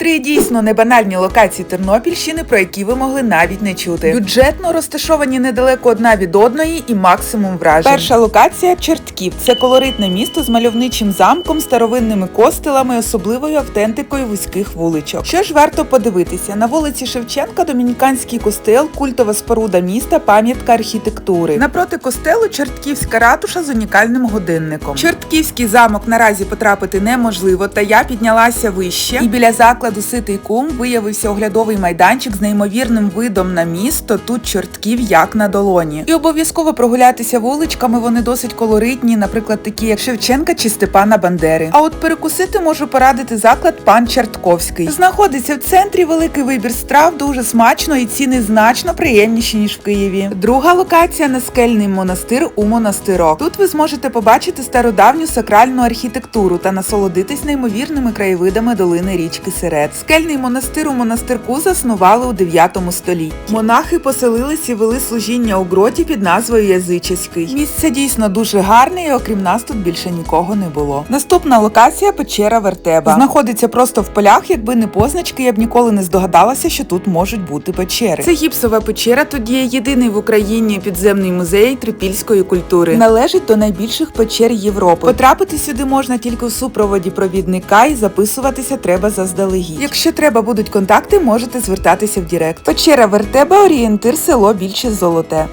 Три дійсно небанальні локації Тернопільщини, про які ви могли навіть не чути. Бюджетно розташовані недалеко одна від одної і максимум вражень. Перша локація Чортків. Це колоритне місто з мальовничим замком, старовинними костелами, особливою автентикою вузьких вуличок. Що ж варто подивитися? На вулиці Шевченка Домініканський костел, культова споруда міста, пам'ятка архітектури. Напроти костелу Чортківська ратуша з унікальним годинником. Чортківський замок наразі потрапити неможливо, та я піднялася вище. І біля закладу Ситий кум виявився оглядовий майданчик з неймовірним видом на місто. Тут чортків як на долоні. І обов'язково прогулятися вуличками. Вони досить колоритні, наприклад, такі як Шевченка чи Степана Бандери. А от перекусити можу порадити заклад пан Чортковський. Знаходиться в центрі великий вибір страв, дуже смачно і ціни значно приємніші ніж в Києві. Друга локація наскельний монастир у монастирок. Тут ви зможете побачити стародавню сакральну архітектуру та насолодитись неймовірними краєвидами долини річки Серед. Скельний монастир у монастирку заснували у 9 столітті. Монахи поселились і вели служіння у гроті під назвою Язичеський. Місце дійсно дуже гарне, і окрім нас тут більше нікого не було. Наступна локація печера Вертеба. Знаходиться просто в полях. Якби не позначки, я б ніколи не здогадалася, що тут можуть бути печери. Це гіпсова печера. Тут є єдиний в Україні підземний музей трипільської культури. Належить до найбільших печер Європи. Потрапити сюди можна тільки в супроводі провідника і записуватися треба заздалегідь. Якщо треба будуть контакти, можете звертатися в Дірект. Печера Вертеба орієнтир село більше золоте.